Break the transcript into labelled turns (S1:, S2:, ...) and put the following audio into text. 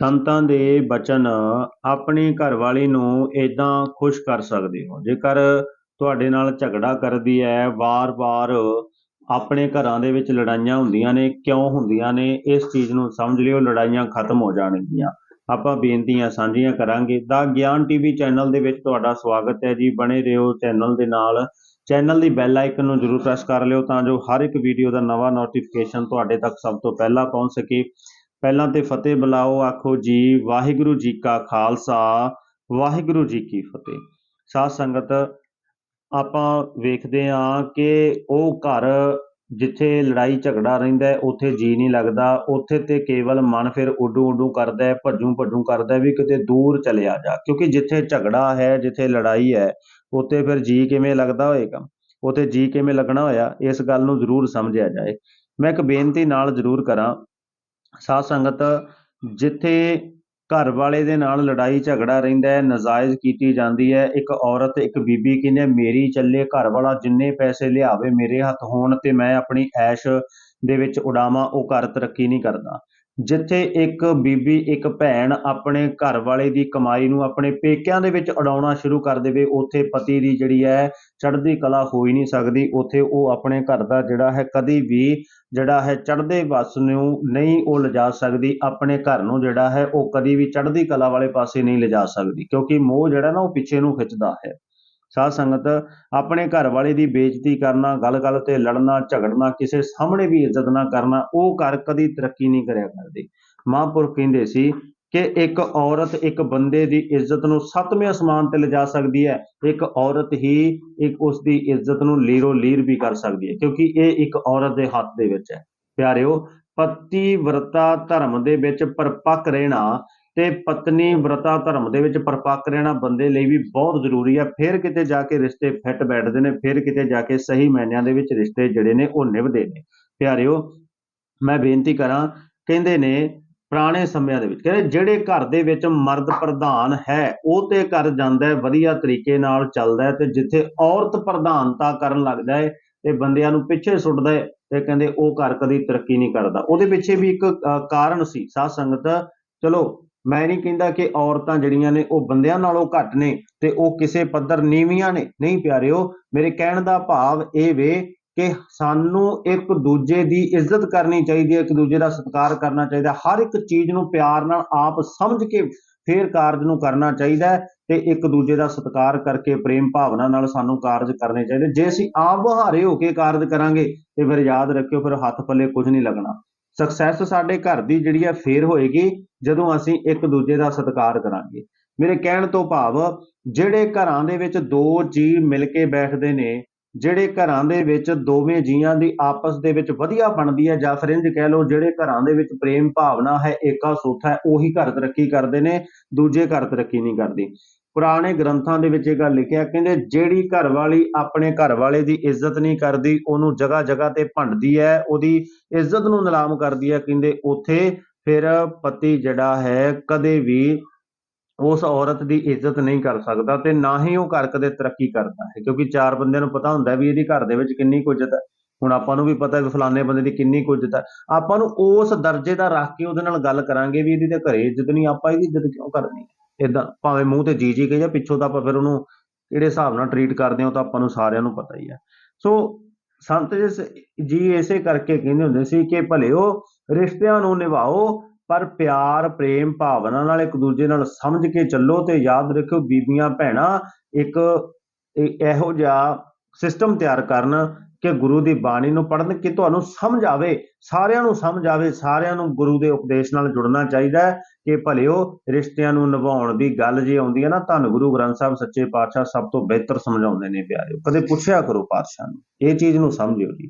S1: ਸੰਤਾਂ ਦੇ ਬਚਨ ਆਪਣੀ ਘਰਵਾਲੀ ਨੂੰ ਇਦਾਂ ਖੁਸ਼ ਕਰ ਸਕਦੇ ਹੋ। ਜੇਕਰ ਤੁਹਾਡੇ ਨਾਲ ਝਗੜਾ ਕਰਦੀ ਹੈ, ਵਾਰ-ਵਾਰ ਆਪਣੇ ਘਰਾਂ ਦੇ ਵਿੱਚ ਲੜਾਈਆਂ ਹੁੰਦੀਆਂ ਨੇ, ਕਿਉਂ ਹੁੰਦੀਆਂ ਨੇ, ਇਸ ਚੀਜ਼ ਨੂੰ ਸਮਝ ਲਿਓ, ਲੜਾਈਆਂ ਖਤਮ ਹੋ ਜਾਣਗੀਆਂ। ਆਪਾਂ ਬੇਨਤੀਆਂ ਸਾਂਝੀਆਂ ਕਰਾਂਗੇ। ਦਾ ਗਿਆਨ ਟੀਵੀ ਚੈਨਲ ਦੇ ਵਿੱਚ ਤੁਹਾਡਾ ਸਵਾਗਤ ਹੈ ਜੀ। ਬਣੇ ਰਹੋ ਚੈਨਲ ਦੇ ਨਾਲ। ਚੈਨਲ ਦੀ ਬੈਲ ਆਈਕਨ ਨੂੰ ਜ਼ਰੂਰ ਪ੍ਰੈਸ ਕਰ ਲਿਓ ਤਾਂ ਜੋ ਹਰ ਇੱਕ ਵੀਡੀਓ ਦਾ ਨਵਾਂ ਨੋਟੀਫਿਕੇਸ਼ਨ ਤੁਹਾਡੇ ਤੱਕ ਸਭ ਤੋਂ ਪਹਿਲਾਂ ਪਹੁੰਚ ਸਕੇ। ਪਹਿਲਾਂ ਤੇ ਫਤਿਹ ਬੁਲਾਓ, ਆਖੋ ਜੀ, ਵਾਹਿਗੁਰੂ ਜੀ ਕਾ ਖਾਲਸਾ, ਵਾਹਿਗੁਰੂ ਜੀ ਕੀ ਫਤਿਹ। ਸਾਧ ਸੰਗਤ, ਆਪਾਂ ਵੇਖਦੇ ਹਾਂ ਕਿ ਉਹ ਘਰ ਜਿੱਥੇ ਲੜਾਈ ਝਗੜਾ ਰਹਿੰਦਾ ਉੱਥੇ ਜੀ ਨਹੀਂ ਲੱਗਦਾ, ਉੱਥੇ ਤੇ ਕੇਵਲ ਮਨ ਫਿਰ ਉਡੂ ਉਡੂ ਕਰਦਾ ਭੱਜੂ ਭੱਜੂ ਕਰਦਾ ਵੀ ਕਿਤੇ ਦੂਰ ਚਲਿਆ ਜਾ, ਕਿਉਂਕਿ ਜਿੱਥੇ ਝਗੜਾ ਹੈ, ਜਿੱਥੇ ਲੜਾਈ ਹੈ, ਉੱਥੇ ਫਿਰ ਜੀ ਕਿਵੇਂ ਲੱਗਦਾ ਹੋਏਗਾ? ਉੱਥੇ ਜੀ ਕਿਵੇਂ ਲੱਗਣਾ ਹੋਇਆ? ਇਸ ਗੱਲ ਨੂੰ ਜ਼ਰੂਰ ਸਮਝਿਆ ਜਾਏ। ਮੈਂ ਇੱਕ ਬੇਨਤੀ ਨਾਲ ਜ਼ਰੂਰ ਕਰਾਂ ਸਾਧ ਸੰਗਤ, ਜਿੱਥੇ ਘਰ ਵਾਲੇ ਦੇ ਨਾਲ ਲੜਾਈ ਝਗੜਾ ਰਹਿੰਦਾ ਹੈ, ਨਜਾਇਜ਼ ਕੀਤੀ ਜਾਂਦੀ ਹੈ, ਇੱਕ ਔਰਤ, ਇੱਕ ਬੀਬੀ ਕਹਿੰਦੇ ਮੇਰੀ ਚੱਲੇ ਘਰ ਵਾਲਾ ਜਿੰਨੇ ਪੈਸੇ ਲਿਆਵੇ ਮੇਰੇ ਹੱਥ ਹੋਣ ਤੇ ਮੈਂ ਆਪਣੀ ਐਸ਼ ਦੇ ਵਿੱਚ ਉਡਾਵਾਂ, ਉਹ ਘਰ ਤਰੱਕੀ ਨਹੀਂ ਕਰਦਾ। ਜਿੱਥੇ ਇੱਕ ਬੀਬੀ, ਇੱਕ ਭੈਣ ਆਪਣੇ ਘਰ ਵਾਲੇ ਦੀ ਕਮਾਈ ਨੂੰ ਆਪਣੇ ਪੇਕਿਆਂ ਦੇ ਵਿੱਚ ਉਡਾਉਣਾ ਸ਼ੁਰੂ ਕਰ ਦੇਵੇ, ਉੱਥੇ ਪਤੀ ਦੀ ਜਿਹੜੀ ਹੈ ਚੜ੍ਹਦੀ ਕਲਾ ਹੋ ਹੀ ਨਹੀਂ ਸਕਦੀ, ਉੱਥੇ ਉਹ ਆਪਣੇ ਘਰ ਦਾ ਜਿਹੜਾ ਹੈ ਕਦੀ ਵੀ ਜਿਹੜਾ ਹੈ ਚੜ੍ਹਦੇ ਵੱਸ ਨੂੰ ਨਹੀਂ ਉਹ ਲਿਜਾ ਸਕਦੀ, ਆਪਣੇ ਘਰ ਨੂੰ ਜਿਹੜਾ ਹੈ ਉਹ ਕਦੀ ਵੀ ਚੜ੍ਹਦੀ ਕਲਾ ਵਾਲੇ ਪਾਸੇ ਨਹੀਂ ਲਿਜਾ ਸਕਦੀ, ਕਿਉਂਕਿ ਮੋਹ ਜਿਹੜਾ ਨਾ ਉਹ ਪਿੱਛੇ ਨੂੰ ਖਿੱਚਦਾ ਹੈ। ਸਾਧ ਸੰਗਤ, ਆਪਣੇ ਘਰ ਵਾਲੇ ਦੀ ਬੇਇੱਜ਼ਤੀ ਕਰਨਾ, ਗੱਲ-ਗੱਲ ਤੇ ਲੜਨਾ, ਝਗੜਨਾ, ਕਿਸੇ ਸਾਹਮਣੇ ਵੀ ਇੱਜ਼ਤ ਨਾ ਕਰਨਾ, ਉਹ ਘਰ ਕਦੀ ਤਰੱਕੀ ਨਹੀਂ ਕਰਿਆ ਕਰਦੇ। ਮਹਾਂਪੁਰਖ ਕਹਿੰਦੇ ਸੀ ਕਿ ਇੱਕ ਔਰਤ ਇੱਕ ਬੰਦੇ ਦੀ ਇੱਜ਼ਤ ਨੂੰ ਸੱਤਵੇਂ ਅਸਮਾਨ ਤੇ ਲਿਜਾ ਸਕਦੀ ਹੈ। ਇੱਕ ਔਰਤ ਹੀ ਇੱਕ ਉਸ ਦੀ ਇੱਜ਼ਤ ਨੂੰ ਲੀਰੋ ਲੀਰ ਵੀ ਕਰ ਸਕਦੀ ਹੈ, ਕਿਉਂਕਿ ਇਹ ਇੱਕ ਔਰਤ ਦੇ ਹੱਥ ਦੇ ਵਿੱਚ ਹੈ। ਪਿਆਰਿਓ ਪਤੀ ਵਰਤਾ ਧਰਮ ਦੇ ਵਿੱਚ ਪਰਪੱਕ ਰਹਿਣਾ ਤੇ ਪਤਨੀ ਵਰਤਾ ਧਰਮ ਦੇ ਵਿੱਚ ਪਰਪੱਕ ਰਹਿਣਾ ਬੰਦੇ ਲਈ ਵੀ ਬਹੁਤ ਜ਼ਰੂਰੀ ਹੈ। ਫਿਰ ਕਿਤੇ ਜਾ ਕੇ ਰਿਸ਼ਤੇ ਫਿੱਟ ਬੈਠਦੇ ਨੇ, ਫਿਰ ਕਿਤੇ ਜਾ ਕੇ ਸਹੀ ਮਾਇਨਿਆਂ ਦੇ ਵਿੱਚ ਰਿਸ਼ਤੇ ਜਿਹੜੇ ਨੇ ਉਹ ਨਿਭਦੇ ਨੇ। ਪਿਆਰਿਓ, ਮੈਂ ਬੇਨਤੀ ਕਰਾਂ, ਕਹਿੰਦੇ ਨੇ ਪੁਰਾਣੇ ਸਮਿਆਂ ਦੇ ਵਿੱਚ, ਕਹਿੰਦੇ ਜਿਹੜੇ ਘਰ ਦੇ ਵਿੱਚ ਮਰਦ ਪ੍ਰਧਾਨ ਹੈ, ਉਹ ਤੇ ਕਰ ਜਾਂਦਾ ਹੈ, ਵਧੀਆ ਤਰੀਕੇ ਨਾਲ ਚੱਲਦਾ ਹੈ ਤੇ ਜਿੱਥੇ ਔਰਤ ਪ੍ਰਧਾਨਤਾ ਕਰਨ ਲੱਗਦਾ ਹੈ ਤੇ ਬੰਦਿਆਂ ਨੂੰ ਪਿੱਛੇ ਸੁੱਟਦਾ ਹੈ ਤੇ ਕਹਿੰਦੇ ਉਹ ਘਰ ਕਦੀ ਤਰੱਕੀ ਨਹੀਂ ਕਰਦਾ। ਉਹਦੇ ਪਿੱਛੇ ਵੀ ਇੱਕ ਕਾਰਨ ਸੀ, ਸਾਧ ਸੰਗਤ, ਚਲੋ ਮੈਂ ਨਹੀਂ ਕਹਿੰਦਾ ਕਿ ਔਰਤਾਂ ਜਿਹੜੀਆਂ ਨੇ ਉਹ ਬੰਦਿਆਂ ਨਾਲੋਂ ਘੱਟ ਨੇ ਤੇ ਉਹ ਕਿਸੇ ਪੱਧਰ ਨੀਵੀਆਂ ਨੇ। ਨਹੀਂ ਪਿਆਰਿਓ, ਮੇਰੇ ਕਹਿਣ ਦਾ ਭਾਵ ਇਹ ਵੇ ਕਿ ਸਾਨੂੰ ਇੱਕ ਦੂਜੇ ਦੀ ਇੱਜ਼ਤ ਕਰਨੀ ਚਾਹੀਦੀ ਹੈ, ਇੱਕ ਦੂਜੇ ਦਾ ਸਤਿਕਾਰ ਕਰਨਾ ਚਾਹੀਦਾ। ਹਰ ਇੱਕ ਚੀਜ਼ ਨੂੰ ਪਿਆਰ ਨਾਲ ਆਪ ਸਮਝ ਕੇ ਫੇਰ ਕਾਰਜ ਨੂੰ ਕਰਨਾ ਚਾਹੀਦਾ ਹੈ ਤੇ ਇੱਕ ਦੂਜੇ ਦਾ ਸਤਿਕਾਰ ਕਰਕੇ ਪ੍ਰੇਮ ਭਾਵਨਾ ਨਾਲ ਸਾਨੂੰ ਕਾਰਜ ਕਰਨੇ ਚਾਹੀਦੇ। ਜੇ ਅਸੀਂ ਆਪ ਬਹਾਰੇ ਹੋ ਕੇ ਕਾਰਜ ਕਰਾਂਗੇ ਤੇ ਫਿਰ ਯਾਦ ਰੱਖਿਓ, ਫਿਰ ਹੱਥ ਪੱਲੇ ਕੁਝ ਨਹੀਂ ਲੱਗਣਾ। ਸਕਸੈਸ ਸਾਡੇ ਘਰ ਦੀ ਜਿਹੜੀ ਹੈ ਫੇਰ ਹੋਏਗੀ, ਜਦੋਂ ਅਸੀਂ ਇੱਕ ਦੂਜੇ ਦਾ ਸਤਿਕਾਰ ਕਰਾਂਗੇ। ਮੇਰੇ ਕਹਿਣ ਤੋਂ ਭਾਵ, ਜਿਹੜੇ ਘਰਾਂ ਦੇ ਵਿੱਚ ਦੋ ਜੀ ਮਿਲ ਕੇ ਬੈਠਦੇ ਨੇ, ਜਿਹੜੇ ਘਰਾਂ ਦੇ ਵਿੱਚ ਦੋਵੇਂ ਜੀਆਂ ਦੀ ਆਪਸ ਦੇ ਵਿੱਚ ਵਧੀਆ ਬਣਦੀ ਹੈ, ਜਾਂ ਫਿਰ ਇੰਜ ਕਹਿ ਲਓ, ਜਿਹੜੇ ਘਰਾਂ ਦੇ ਵਿੱਚ ਪ੍ਰੇਮ ਭਾਵਨਾ ਹੈ, ਏਕਾ ਸੁੱਥ ਹੈ, ਉਹੀ ਘਰ ਤਰੱਕੀ ਕਰਦੇ ਨੇ, ਦੂਜੇ ਘਰ ਤਰੱਕੀ ਨਹੀਂ ਕਰਦੀ। ਪੁਰਾਣੇ ਗ੍ਰੰਥਾਂ ਦੇ ਵਿੱਚ ਇਹ ਗੱਲ ਲਿਖਿਆ, ਕਹਿੰਦੇ ਜਿਹੜੀ ਘਰ ਵਾਲੀ ਆਪਣੇ ਘਰ ਵਾਲੇ ਦੀ ਇੱਜ਼ਤ ਨਹੀਂ ਕਰਦੀ, ਉਹਨੂੰ ਜਗ੍ਹਾ ਜਗ੍ਹਾ ਤੇ ਭੰਡਦੀ ਹੈ, ਉਹਦੀ ਇੱਜ਼ਤ ਨੂੰ ਨਿਲਾਮ ਕਰਦੀ ਹੈ, ਕਹਿੰਦੇ ਉੱਥੇ ਫਿਰ ਪਤੀ ਜਿਹੜਾ ਹੈ ਕਦੇ ਵੀ ਉਸ ਔਰਤ ਦੀ ਇੱਜ਼ਤ ਨਹੀਂ ਕਰ ਸਕਦਾ ਤੇ ਨਾ ਹੀ ਉਹ ਘਰ ਕਦੇ ਤਰੱਕੀ ਕਰਦਾ ਹੈ, ਕਿਉਂਕਿ ਚਾਰ ਬੰਦਿਆਂ ਨੂੰ ਪਤਾ ਹੁੰਦਾ ਵੀ ਇਹਦੀ ਘਰ ਦੇ ਵਿੱਚ ਕਿੰਨੀ ਕੁ ਇੱਜ਼ਤ ਹੈ ਹੁਣ ਆਪਾਂ ਨੂੰ ਵੀ ਪਤਾ ਵੀ ਫਲਾਣੇ ਬੰਦੇ ਦੀ ਕਿੰਨੀ ਕੁ ਇੱਜ਼ਤ ਹੈ ਆਪਾਂ ਨੂੰ ਉਸ ਦਰਜੇ ਦਾ ਰੱਖ ਕੇ ਉਹਦੇ ਨਾਲ ਗੱਲ ਕਰਾਂਗੇ ਵੀ ਇਹਦੀ ਤਾਂ ਘਰੇ ਇੱਜ਼ਤ ਨਹੀਂ, ਆਪਾਂ ਇਹਦੀ ਇੱਜ਼ਤ ਕਿਉਂ ਕਰਨੀ ਇਦਾਂ ਭਾਵੇਂ ਮੂੰਹ ਤੇ ਜੀ ਜੀ ਕਹੀ ਜਾਂ ਪਿੱਛੋਂ ਤਾਂ ਆਪਾਂ ਫਿਰ ਉਹਨੂੰ ਕਿਹੜੇ ਹਿਸਾਬ ਨਾਲ ਟਰੀਟ ਕਰਦੇ ਹਾਂ ਤਾਂ ਆਪਾਂ ਨੂੰ ਸਾਰਿਆਂ ਨੂੰ ਪਤਾ ਹੀ ਹੈ। ਸੋ ਸੰਤ ਜੀ ਇਸੇ ਕਰਕੇ ਕਹਿੰਦੇ ਹੁੰਦੇ ਸੀ ਕਿ ਭਲਿਓ ਰਿਸ਼ਤਿਆਂ ਨੂੰ ਨਿਭਾਓ, ਪਰ ਪਿਆਰ, ਪ੍ਰੇਮ, ਭਾਵਨਾ ਨਾਲ ਇੱਕ ਦੂਜੇ ਨਾਲ ਸਮਝ ਕੇ ਚੱਲੋ ਤੇ ਯਾਦ ਰੱਖਿਓ ਬੀਬੀਆਂ, ਭੈਣਾਂ ਇੱਕ ਇਹੋ ਜਿਹਾ ਸਿਸਟਮ ਤਿਆਰ ਕਰਨ ਕਿ ਗੁਰੂ ਦੀ ਬਾਣੀ ਨੂੰ ਪੜ੍ਹਨ ਕਿ ਤੁਹਾਨੂੰ ਸਮਝ ਆਵੇ, ਸਾਰਿਆਂ ਨੂੰ ਸਮਝ ਆਵੇ, ਸਾਰਿਆਂ ਨੂੰ ਗੁਰੂ ਦੇ ਉਪਦੇਸ਼ ਨਾਲ ਜੁੜਨਾ ਚਾਹੀਦਾ ਹੈ। ਕਿ ਭਲਿਓ ਰਿਸ਼ਤਿਆਂ ਨੂੰ ਨਿਭਾਉਣ ਦੀ ਗੱਲ ਜੇ ਆਉਂਦੀ ਹੈ ਨਾ, ਧੰਨ ਗੁਰੂ ਗ੍ਰੰਥ ਸਾਹਿਬ ਸੱਚੇ ਪਾਤਸ਼ਾਹ ਸਭ ਤੋਂ ਬਿਹਤਰ ਸਮਝਾਉਂਦੇ ਨੇ ਪਿਆਰਿਓ। ਕਦੇ ਪੁੱਛਿਆ ਕਰੋ ਪਾਤਸ਼ਾਹ ਨੂੰ, ਇਹ ਚੀਜ਼ ਨੂੰ ਸਮਝਿਓ ਜੀ।